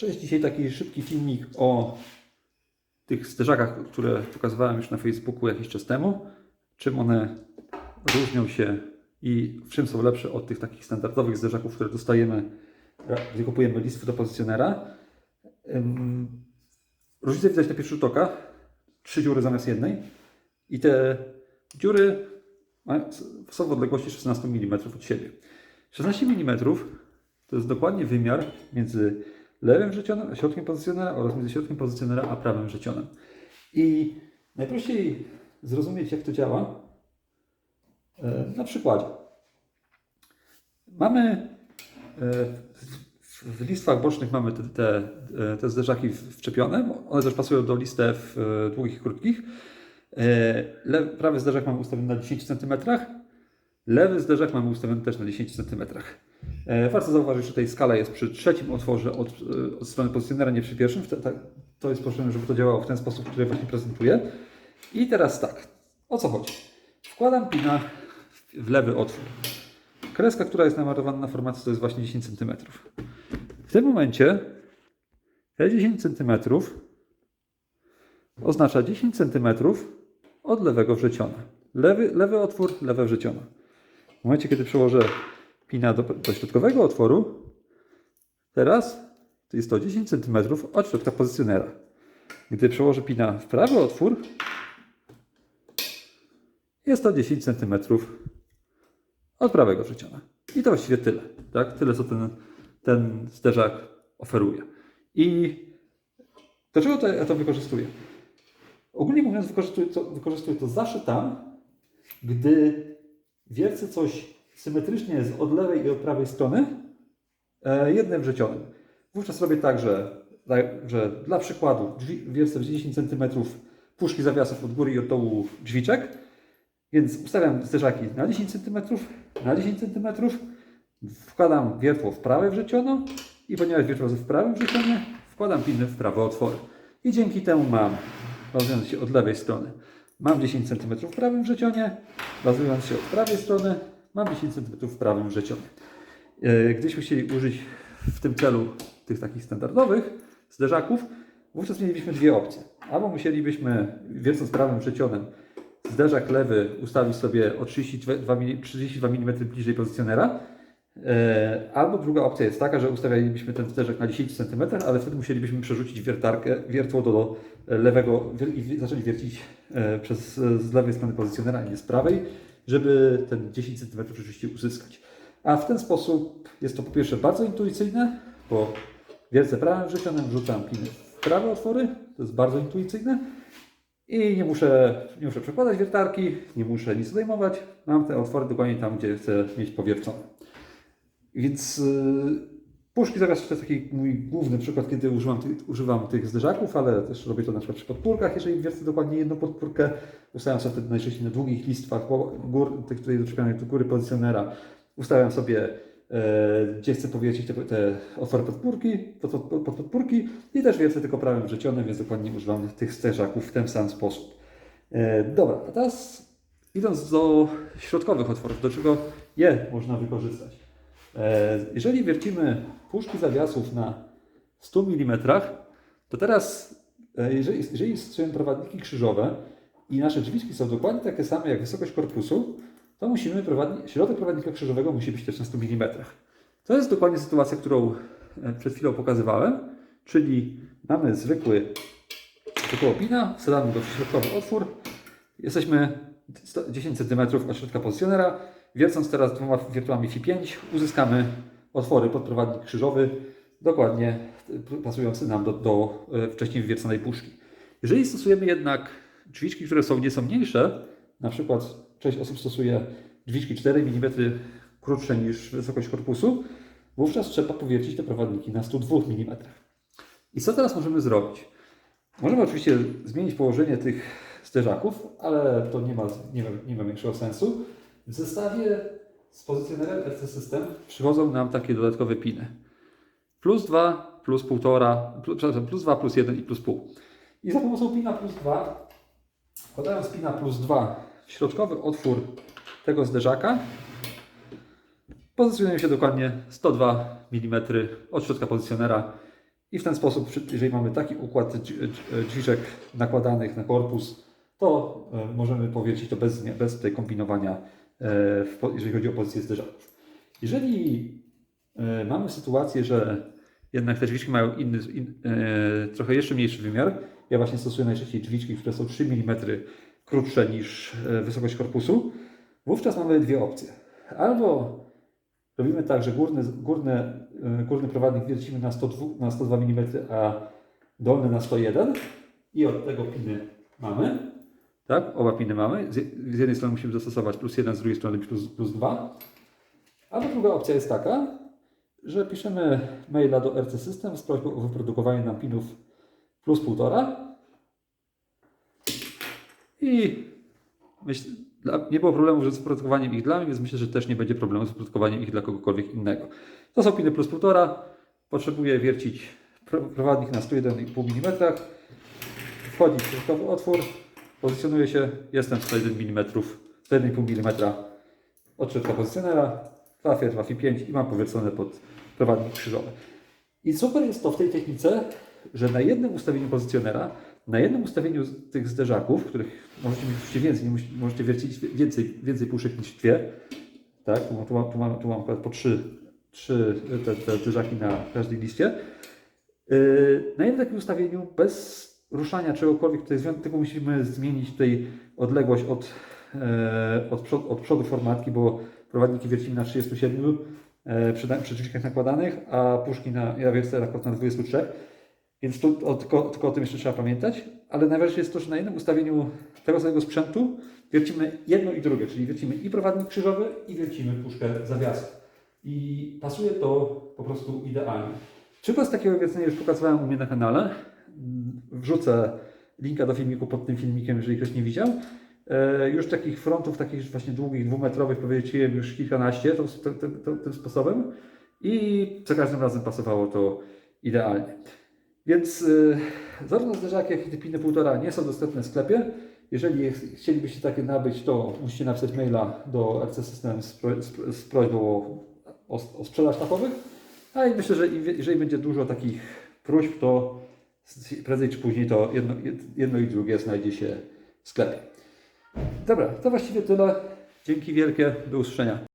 Cześć, dzisiaj taki szybki filmik o tych zderzakach, które pokazywałem już na Facebooku jakiś czas temu. Czym one różnią się i w czym są lepsze od tych takich standardowych zderzaków, które dostajemy, gdy kupujemy listwy do pozycjonera. Różnicę widać na pierwszy rzut oka. Trzy dziury zamiast jednej. I te dziury są w odległości 16 mm od siebie. 16 mm to jest dokładnie wymiar między lewym wrzecionem, środkiem pozycjonera oraz między środkiem pozycjonera a prawym wrzecionem. I najprościej zrozumieć, jak to działa e, na przykładzie. Mamy e, w- listwach bocznych mamy te, te, e, te zderzaki wczepione. One też pasują do listew długich i krótkich. E, Le, prawy zderzak mamy ustawiony na 10 cm. Lewy zderzak mamy ustawiony też na 10 cm. E, Warto zauważyć, że tutaj skala jest przy trzecim otworze od, e, od strony pozycjonera, nie przy pierwszym. Tak- To jest potrzebne, żeby to działało w ten sposób, który właśnie prezentuję. I teraz tak, o co chodzi? Wkładam pina w lewy otwór. Kreska, która jest namarowana na formacji, to jest właśnie 10 cm. W tym momencie te 10 cm oznacza 10 cm od lewego wrzeciona. Lewy, lewy otwór, lewe wrzeciona. W momencie, kiedy przełożę pina do, do środkowego otworu, teraz to jest to 10 cm od środka pozycjonera. Gdy przełożę pina w prawy otwór, jest to 10 cm od prawego wrzeciona. I to właściwie tyle. Tak? Tyle, co ten, ten zderzak oferuje. I do czego to, ja to wykorzystuję? Ogólnie mówiąc, wykorzystuję to, wykorzystuję to zawsze tam, gdy wiercę coś symetrycznie jest od lewej i od prawej strony e, jednym wrzecionem. Wówczas robię tak, że, tak, że dla przykładu drzwi, wiercę w 10 cm puszki zawiasów od góry i od dołu drzwiczek, więc ustawiam zderzaki na 10 cm, na 10 cm, wkładam wiertło w prawe wrzeciono i ponieważ wiertło jest w prawym wrzecionie, wkładam piny w prawe otwory. I dzięki temu mam, bazując się od lewej strony, mam 10 cm w prawym wrzecionie, bazując się od prawej strony, mam 10 cm w prawym wrzecionie. E, Gdybyśmy chcieli użyć w tym celu tych takich standardowych zderzaków, wówczas mielibyśmy dwie opcje. Albo musielibyśmy, wiercąc prawym wrzecionem, zderzak lewy ustawić sobie o 32 mm, 32 mm bliżej pozycjonera, E, Albo druga opcja jest taka, że ustawialibyśmy ten zderzak na 10 cm, ale wtedy musielibyśmy przerzucić wiertarkę, wiertło do lewego i zacząć wiercić e, przez, z lewej strony pozycjonera, a nie z prawej, żeby ten 10 cm rzeczywiście uzyskać. A w ten sposób jest to po pierwsze bardzo intuicyjne, bo wiercę prawym wrzecionem, wrzucam piny w prawe otwory, to jest bardzo intuicyjne. I nie muszę, nie muszę przekładać wiertarki, nie muszę nic odejmować. Mam te otwory dokładnie tam, gdzie chcę mieć powiercone. Więc yy, puszki zaraz to jest taki mój główny przykład, kiedy używam, ty, używam tych zderzaków, ale też robię to na przykład przy podpórkach, jeżeli wiercę dokładnie jedną podpórkę. Ustawiam sobie wtedy najczęściej na długich listwach, gór, tych, tutaj doczepianych do góry pozycjonera. Ustawiam sobie, e, gdzie chcę powiercić te, te otwory podpórki, pod, pod, pod podpórki i też wiercę tylko prawym wrzecionem, więc dokładnie używam tych zderzaków w ten sam sposób. E, dobra, a teraz idąc do środkowych otworów, do czego je można wykorzystać. E, Jeżeli wiercimy puszki zawiasów na 100 mm, to teraz, e, jeżeli, jeżeli stosujemy prowadniki krzyżowe i nasze drzwiczki są dokładnie takie same jak wysokość korpusu, to musimy prowadni- środek prowadnika krzyżowego musi być też na 100 mm. To jest dokładnie sytuacja, którą e, przed chwilą pokazywałem, czyli mamy zwykły zwykłego pina, wsadzamy go w środkowy otwór, jesteśmy 100 10 cm od środka pozycjonera, Wiercąc teraz dwoma wiertłami Fi5 uzyskamy otwory pod prowadnik krzyżowy, dokładnie pasujący nam do, do e, wcześniej wywierconej puszki. Jeżeli stosujemy jednak drzwiczki, które są nieco mniejsze, na przykład część osób stosuje drzwiczki 4 mm krótsze niż wysokość korpusu, wówczas trzeba powiercić te prowadniki na 102 mm. I co teraz możemy zrobić? Możemy oczywiście zmienić położenie tych zderzaków, ale to nie ma, nie ma, nie ma większego sensu. W zestawie z pozycjonerem RC System przychodzą nam takie dodatkowe piny. Plus 2, plus 1,5, plus, plus 2, plus 1 i plus pół. I za pomocą pina plus 2, wkładając pina plus 2 w środkowy otwór tego zderzaka, pozycjonujemy się dokładnie 102 mm od środka pozycjonera I w ten sposób, jeżeli mamy taki układ dź- dź- dźwiżek nakładanych na korpus, to e, możemy powiercić to bez, bez tutaj kombinowania, e, jeżeli chodzi o pozycję zderzaków. Jeżeli e, mamy sytuację, że jednak te drzwiczki mają inny, in, trochę jeszcze mniejszy wymiar, ja właśnie stosuję najczęściej drzwiczki, które są 3 mm krótsze niż wysokość korpusu, wówczas mamy dwie opcje. Albo robimy tak, że górny, górny, górny prowadnik wiercimy na 102, na 102 mm, a dolny na 101 i od tego piny mamy. Tak, oba piny mamy. Z, jednej strony musimy zastosować plus 1, z drugiej strony plus, plus 2. Albo druga opcja jest taka, że piszemy maila do RC System z prośbą o wyprodukowanie nam pinów plus 1,5 i nie było problemu z wyprodukowaniem ich dla mnie, więc myślę, że też nie będzie problemu z wyprodukowaniem ich dla kogokolwiek innego. To są piny plus 1,5. Potrzebuję wiercić pro- prowadnik na 101,5 mm. Wchodzi w środkowy otwór, pozycjonuje się, jestem 101 mm, 101,5 mm od środka pozycjonera, trafię, trafi 5 i mam powiercone pod prowadnik krzyżowy. I super jest to w tej technice, że na jednym ustawieniu pozycjonera, na jednym ustawieniu tych zderzaków, których możecie mieć oczywiście więcej, nie musi- możecie wiercić więcej, więcej puszek niż dwie, tak, tu, tu, mam, tu, mam, tu mam po trzy, trzy te, te zderzaki na każdej liście. Yy, na jednym takim ustawieniu, bez ruszania czegokolwiek, tutaj zwią- tylko musimy zmienić tutaj odległość od, e, od, od przodu formatki, bo prowadniki wiercimy na 37 e, przy, przy dźwigniach nakładanych, a puszki na, ja akurat na 23. Więc tu, o, tylko, tylko o tym jeszcze trzeba pamiętać. Ale najważniejsze jest to, że na jednym ustawieniu tego samego sprzętu wiercimy jedno i drugie, czyli wiercimy i prowadnik krzyżowy i wiercimy puszkę zawiasu. I pasuje to po prostu idealnie. Przykład z takiego wiercenia już pokazywałem u mnie na kanale. Wrzucę linka do filmiku pod tym filmikiem, jeżeli ktoś nie widział. E, Już takich frontów, takich właśnie długich, dwumetrowych powiedziałem już kilkanaście to, to, to, to, tym sposobem i za każdym razem pasowało to idealnie. Więc y, zarówno zderzaki, jak i te piny półtora nie są dostępne w sklepie. Jeżeli je- chcielibyście takie nabyć, to musicie napisać maila do RC System z, pro, z, z prośbą o, o, o sprzedaż takowych. A i myślę, że jeżeli będzie dużo takich próśb, to prędzej czy później to jedno, jedno i drugie znajdzie się w sklepie. Dobra, to właściwie tyle. Dzięki wielkie, do usłyszenia.